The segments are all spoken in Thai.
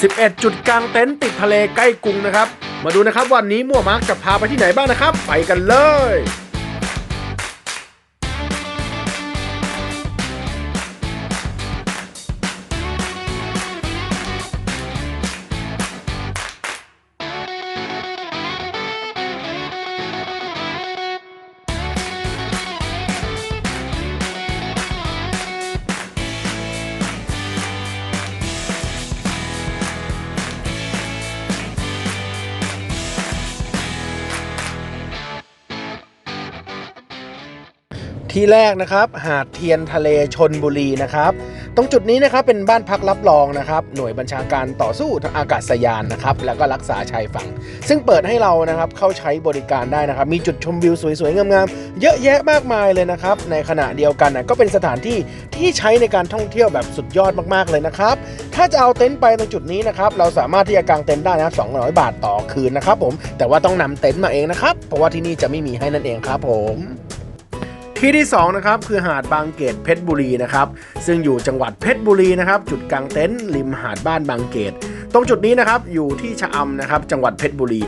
11 จุดกลางเต็นท์ติดทะเลใกล้กรุงนะครับ มาดูนะครับวันนี้มั่วมาร์กจะพาไปที่ไหนบ้างนะครับ ไปกันเลย ที่แรกนะครับ หาดเทียนทะเลชนบุรีนะครับ ตรงจุดนี้นะครับเป็นบ้านพักรับรองนะครับ หน่วยบัญชาการต่อสู้ทางอากาศยานนะครับ แล้วก็รักษาชายฝั่ง ซึ่งเปิดให้เรานะครับเข้าใช้บริการได้นะครับ มีจุดชมวิวสวยๆงามๆเยอะแยะมากมายเลยนะครับ ในขณะเดียวกันนะก็เป็นสถานที่ที่ใช้ในการท่องเที่ยวแบบสุดยอดมากๆเลยนะครับ ถ้าจะเอาเต็นท์ไปตรงจุดนี้นะครับเราสามารถที่จะกางเต็นท์ได้นะครับ200บาทต่อคืนนะครับผมแต่ว่าต้องนำเต็นท์มาเองนะครับเพราะว่าที่นี่จะไม่มีให้นั่นเองครับผม ที่ที่2นะครับคือหาดบางเกตเพชรบุรีนะครับซึ่งอยู่จังหวัดเพชรบุรีนะครับจุดกลางเต็นท์ริมหาดบ้านบางเกต ตรงจุดนี้นะครับอยู่ที่ชะอำนะครับจังหวัดเพชรบุรี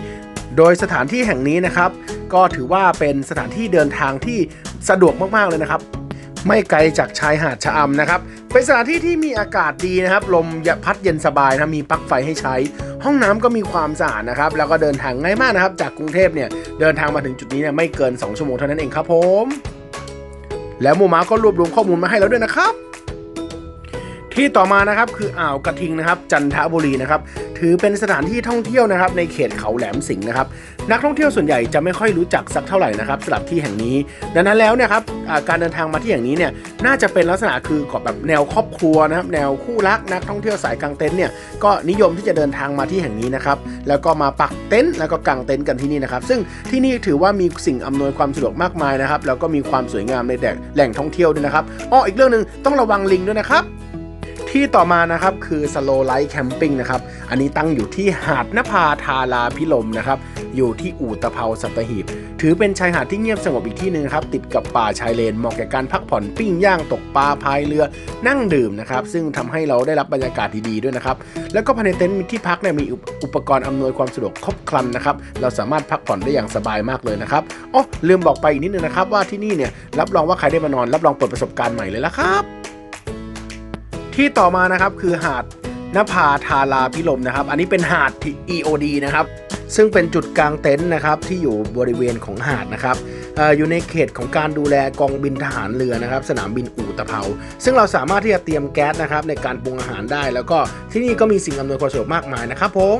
โดยสถานที่แห่งนี้นะครับ ก็ถือว่าเป็นสถานที่เดินทางที่สะดวกมากๆเลยนะครับไม่ไกลจากชายหาดชะอำนะครับ เป็นสถานที่ที่มีอากาศดีนะครับ ลมพัดเย็นสบายนะมีปลั๊กไฟให้ใช้ ห้องน้ำก็มีความสะอาดนะครับ แล้วก็เดินทางง่ายมากนะครับ จากกรุงเทพเนี่ย เดินทางมาถึงจุดนี้เนี่ยไม่เกิน 2 ชั่วโมงเท่านั้นเองครับผม แล้วโมมาก็รวบรวมข้อมูลมาให้แล้วด้วยนะครับ ที่ต่อมานะครับคืออ่าวกระทิงนะครับจันทบุรีนะครับถือเป็นสถานที่ท่องเที่ยวนะครับในเขตเขาแหลมสิงห์นะครับนักท่องเที่ยวส่วนใหญ่จะไม่ค่อยรู้จักสักเท่าไหร่นะครับสำหรับที่แห่งนี้ ดังนั้นแล้วเนี่ยครับการเดินทางมาที่แห่งนี้เนี่ยน่าจะเป็นลักษณะคือกับแบบแนวครอบครัวนะครับแนวคู่รักนักท่องเที่ยวสายกางเต็นท์เนี่ยก็นิยมที่จะเดินทางมาที่แห่งนี้นะครับแล้วก็มาปักเต็นท์แล้วก็กางเต็นท์กันที่นี่นะครับซึ่งที่นี่ถือว่ามีสิ่งอำนวยความสะดวกมากมายนะครับแล้วก็มีความสวยงามในแหล่งท่องเที่ยวด้วยนะครับอ้ออีกเรื่องหนึ่งต้องระวังลิงด้วยนะครับ ที่ต่อมานะครับคือ Slow Light Camping นะครับ อันนี้ตั้งอยู่ที่หาดนภาทาราพิลมนะครับ อยู่ที่อู่ตะเภาสัตหีบ ถือเป็นชายหาดที่เงียบสงบอีกที่หนึ่งครับ ติดกับป่าชายเลนเหมาะแก่การพักผ่อนปิ้งย่างตกปลาพายเรือนั่งดื่มนะครับ ซึ่งทำให้เราได้รับบรรยากาศดีๆด้วยนะครับ แล้วก็ภายในเต็นท์ที่พักเนี่ยมีอุปอุปกรณ์อำนวยความสะดวกครบครันนะครับ เราสามารถพักผ่อนได้อย่างสบายมากเลยนะครับอ๋อลืมบอกไปอีกนิดนึงนะครับว่าที่นี่เนี่ยรับรองว่าใครได้มานอนรับรองเปิดประสบการณ์ใหม่เลยละครับ ที่ต่อมานะครับคือหาดนภาทาราพิลมนะครับ อันนี้เป็นหาดที่ EOD นะครับ ซึ่งเป็นจุดกลางเต็นท์นะครับที่อยู่บริเวณของหาดนะครับออยู่ในเขตของการดูแลกองบินทหารเรือนะครับ สนามบินอู่ตะเภา ซึ่งเราสามารถที่จะเตรียมแก๊สนะครับในการปรุงอาหารได้ แล้วก็ที่นี่ก็มีสิ่งอำนวยความสะดวกมากมายนะครับผม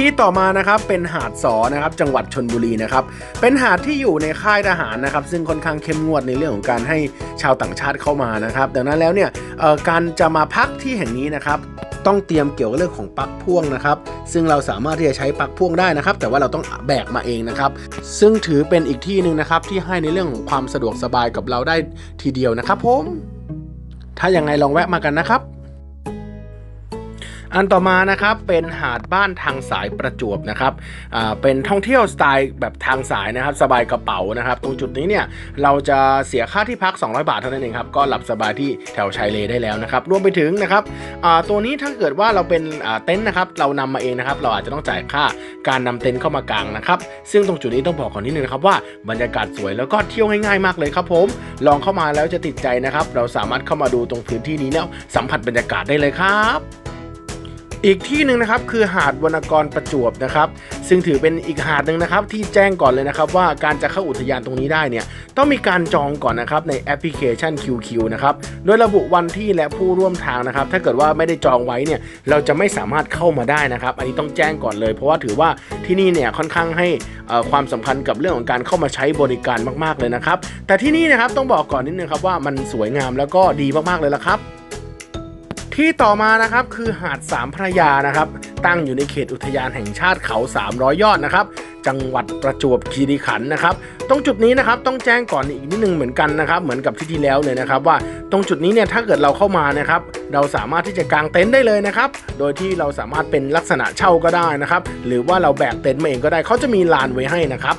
ที่ต่อมานะครับเป็นหาดสอนะครับจังหวัดชนบุรีนะครับเป็นหาดที่อยู่ในค่ายทหารนะครับซึ่งค่อนข้างเข้มงวดในเรื่องของการให้ชาวต่างชาติเข้ามานะครับดังนั้นแล้วเนี่ยการจะมาพักที่แห่งนี้นะครับต้องเตรียมเกี่ยวกับเรื่องของปลั๊กพ่วงนะครับซึ่งเราสามารถที่จะใช้ปลั๊กพ่วงได้นะครับ แต่ว่าเราต้องแบกมาเองนะครับ ซึ่งถือเป็นอีกที่หนึ่งนะครับที่ให้ในเรื่องของความสะดวกสบายกับเราได้ทีเดียวนะครับผมถ้ายังไงลองแวะมากันนะครับ อันต่อมานะครับเป็นหาดบ้านทางสายประจวบนะครับเป็นท่องเที่ยวสไตล์แบบทางสายนะครับ สบายกระเป๋านะครับ ตรงจุดนี้เนี่ยเราจะเสียค่าที่พัก 200 บาทเท่านั้นเองครับก็หลับสบายที่แถวชายเลได้แล้วนะครับรวมไปถึงนะครับตัวนี้ถ้าเกิดว่าเราเป็นเต็นท์นะครับเรานำมาเองนะครับเราอาจจะต้องจ่ายค่าการนำเต็นท์เข้ามากางนะครับซึ่งตรงจุดนี้ต้องบอกก่อนนิดนึงนะครับว่าบรรยากาศสวยแล้วก็เที่ยวง่ายๆมากเลยครับผมลองเข้ามาแล้วจะติดใจนะครับเราสามารถเข้ามาดูตรงพื้นที่นี้แล้วสัมผัสบรรยากาศได้เลยครับ อีกที่หนึ่งนะครับคือหาดวรรณกรประจวบนะครับซึ่งถือเป็นอีกหาดหนึ่งนะครับที่แจ้งก่อนเลยนะครับว่าการจะเข้าอุทยานตรงนี้ได้เนี่ยต้องมีการจองก่อนนะครับในแอปพลิเคชัน QQ นะครับโดยระบุวันที่และผู้ร่วมทางนะครับถ้าเกิดว่าไม่ได้จองไว้เนี่ยเราจะไม่สามารถเข้ามาได้นะครับ อันนี้ต้องแจ้งก่อนเลย เพราะว่าถือว่าที่นี่เนี่ยค่อนข้างให้ความสำคัญกับเรื่องของการเข้ามาใช้บริการมาก ๆเลยนะครับแต่ที่นี่นะครับต้องบอกก่อนนิดนึงครับว่ามันสวยงามแล้วก็ดีมากๆเลยละครับ ที่ต่อมานะครับคือหาดสามพระยานะครับ ตั้งอยู่ในเขตอุทยานแห่งชาติเขา 300 ยอดนะครับ จังหวัดประจวบคีรีขันธ์นะครับ ตรงจุดนี้นะครับต้องแจ้งก่อนอีกนิดนึงเหมือนกันนะครับ เหมือนกับที่ที่แล้วเลยนะครับ ว่าตรงจุดนี้เนี่ยถ้าเกิดเราเข้ามานะครับ เราสามารถที่จะกางเต็นท์ได้เลยนะครับ โดยที่เราสามารถเป็นลักษณะเช่าก็ได้นะครับ หรือว่าเราแบกเต็นท์มาเองก็ได้เขาจะมีลานไว้ให้นะครับ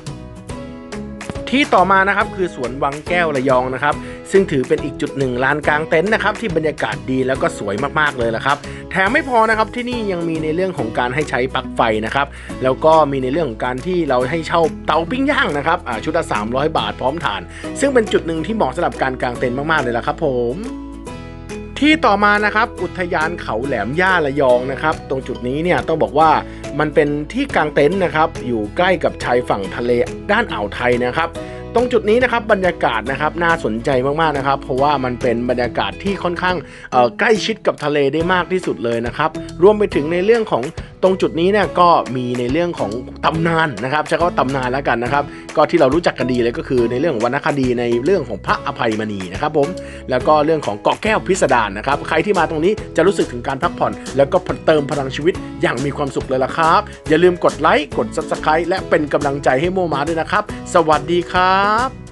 ที่ต่อมานะครับคือสวนวังแก้วระยองนะครับ ซึ่งถือเป็นอีกจุดหนึ่งลานกลางเต็นท์นะครับที่บรรยากาศดีแล้วก็สวยมากๆเลยละครับ แถมไม่พอนะครับที่นี่ยังมีในเรื่องของการให้ใช้ปลั๊กไฟนะครับแล้วก็มีในเรื่องของการที่เราให้เช่าเตาปิ้งย่างนะครับอ่าชุดละ 300 บาทพร้อมถ่าน ซึ่งเป็นจุดหนึ่งที่เหมาะสำหรับการกางเต็นท์มากๆเลยละครับผมที่ต่อมานะครับอุทยานเขาแหลมย่าระยองนะครับ ตรงจุดนี้เนี่ยต้องบอกว่ามันเป็นที่กางเต็นท์นะครับ อยู่ใกล้กับชายฝั่งทะเลด้านอ่าวไทยนะครับ ตรงจุดนี้นะครับบรรยากาศนะครับน่าสนใจมากๆนะครับ เพราะว่ามันเป็นบรรยากาศที่ค่อนข้างใกล้ชิดกับทะเลได้มากที่สุดเลยนะครับรวมไปถึงในเรื่องของตรงจุดนี้เนี่ยก็มีในเรื่องของตำนานนะครับใช้คำว่าตำนานแล้วกันนะครับ ก็ที่เรารู้จักกันดีเลยก็คือในเรื่องวรรณคดีในเรื่องของพระอภัยมณีนะครับผมแล้วก็เรื่องของเกาะแก้วพิสดารนะครับ ใครที่มาตรงนี้จะรู้สึกถึงการพักผ่อน แล้วก็เติมพลังชีวิตอย่างมีความสุขเลยล่ะครับ อย่าลืมกดไลค์กด subscribe และเป็นกำลังใจให้โมมาด้วยนะครับ สวัสดีครับ